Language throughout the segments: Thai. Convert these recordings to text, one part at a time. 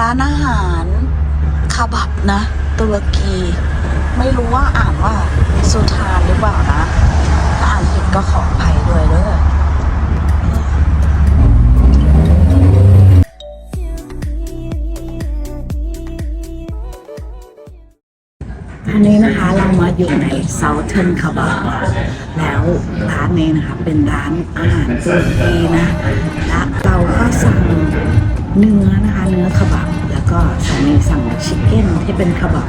ร้านอาหารคาบับนะ ตุรกี ไม่รู้ว่าอ่านว่าสุธานหรือเปล่านะ ถ้าอ่านผิดก็ขออภัยด้วยเด้ออันนี้นะคะเรามาอยู่ใน Southern k e b a b แล้วร้านนี้นะคะเป็นร้านอาหารตุรกีนะและเราก็สั่ง เนื้อนะคะเนื้อคาบับแล้วก็สามีสั่งชิคเก้นที่เป็นคาบับ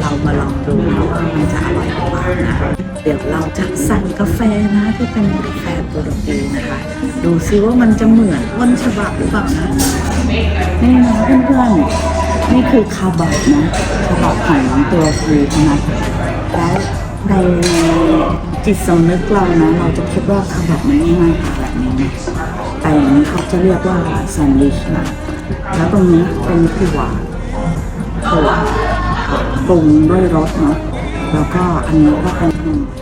เรามาลองดูนะว่ามันจะอร่อยหรือเปล่านะเดี๋ยวเราจะสั่งกาแฟนะที่เป็นกาแฟตุรกีนะคะ ดูซิว่ามันจะเหมือนต้นฉบับหรือเปล่านะนี่นะเพื่อนๆนี่คือคาบับนะคาบับของตัวฟรีนะแล้วในจิตสำนึกเรานะ เราจะคิดว่าคาบับมันง่ายๆแบบนี้นะ แต่อย่างนี้เขาจะเรียกว่าแซนด์วิชนะแล้วตรงนี้เป็นถั่วถั่วปรุงด้วยรสเนาะแล้วก็อันนี้ก็เป็น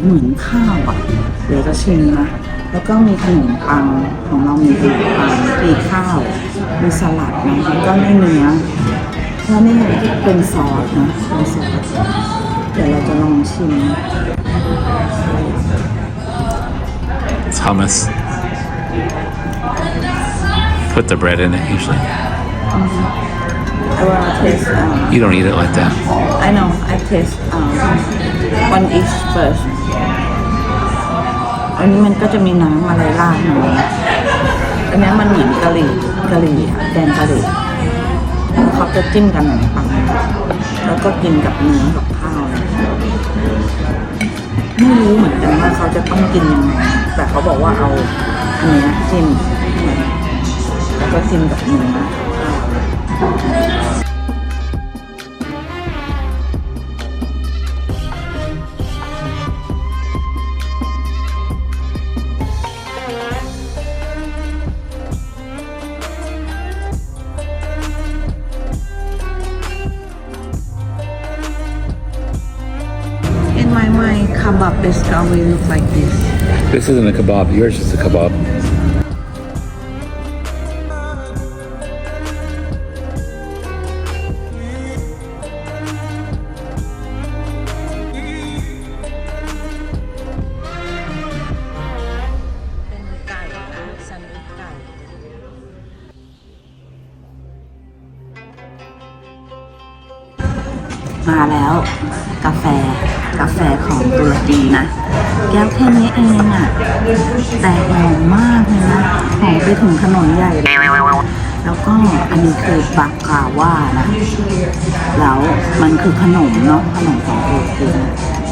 เหมือนข้าวอะ เดี๋ยวจะชิมนะ แล้วก็มีขนมปังของเรามีขนมปังมีข้าว มีสลัดนะแล้วก็ม่เนื้อแล้วนี่เป็นซอสนะเป็นซอสเดี๋ยวเราจะลองชิม It's hummus. Put the bread in it usually. I wanna taste um, You don't eat it like that. I know I taste um, one each first อันนี้มันก็จะมีน้ำอะไรราดหน่อยอันนี้มันเหมือนกะหรี่กะหรี่อะแกงกะหรี่เขาจะจิ้มกับขนมปังแล้วก็กินกับเนื้อกับข้าวนะไม่รู้เหมือนกันว่าเขาจะต้องกินยังไงแต่เขาบอกว่าเอาเนื้อจิ้มแล้วก็จิ้ 맛있습니다. And why my kebab basically look like this? This isn't a kebab. Yours is a kebab. มาแล้ว กาแฟกาแฟของตุรกีนะ แก้วแค่นี้เองอะ่ะแต่หอมมากเลยนะหอมไปถึงถนนใหญ่เลยแล้วก็อันนี้คือบักกาว่านะ แล้วมันคือขนมเนาะขนมของตุรกีน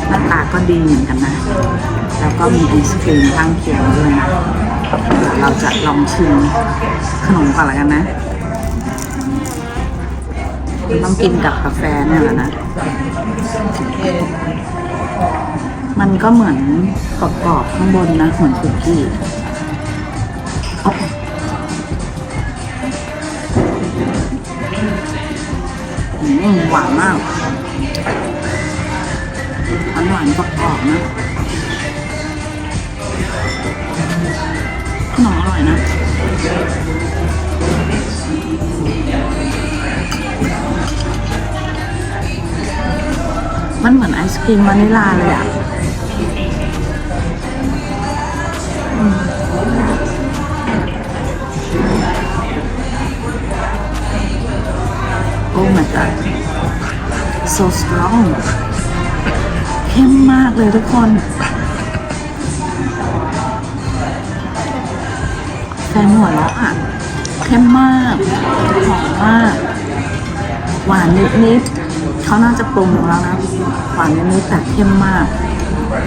หน้าตาก็ดีเหมือนกันนะ แล้วก็มีไอศครีมข้างเคียงด้วยนะเราจะลองชิมขนมก่อนละกันนะมันต้องกินกับกาแฟเนี่ยแหละนะ มันก็เหมือนกรอบๆข้างบนนะ เหมือนคุกกี้อ๊อบอืมหวานมาก มันเหมือนไอศครีมวานิลาเลยอะโอ้ my god so strong เข้มมากเลยทุกคน แฟนหัวเราะอะ เข้มมาก หอมมาก หวานนิดๆ เขาน่าจะปรุงแล้วนะหวานนิดแต่เข้มมาก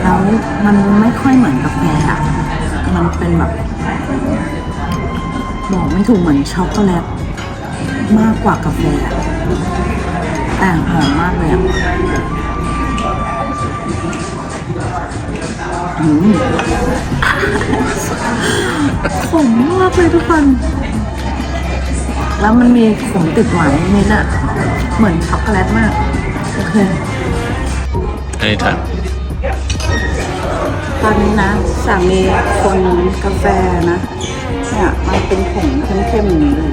แล้วมันไม่ค่อยเหมือนกาแฟอะมันเป็นแบบบอกไม่ถูกเหมือนช็อกโกแลตมากกว่ากาแฟแต่หอมมากเลยอะอืมขมมากเลยทุกคน แล้วมันมีขมติดหวานนิดๆอะเหมือนช็อกโกแลตมาก anytime ตอนนี้นะสามีคนกาแฟนะเนี่ยมันเป็นผงเข้มๆอย่างนี้เลย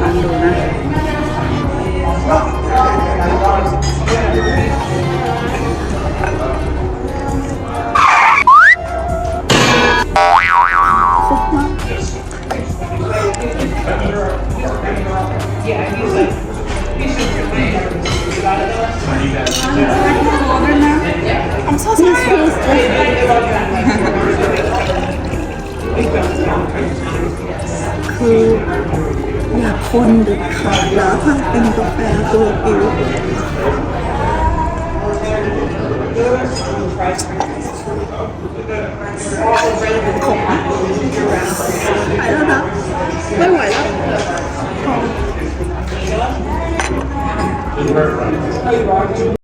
ลองดูนะซุปมาก ข้นดึดขาดล้าพันเป็นกาแฟตัวอิ๋วขมไหมไปแล้วนะ ไม่ไหวแล้วขม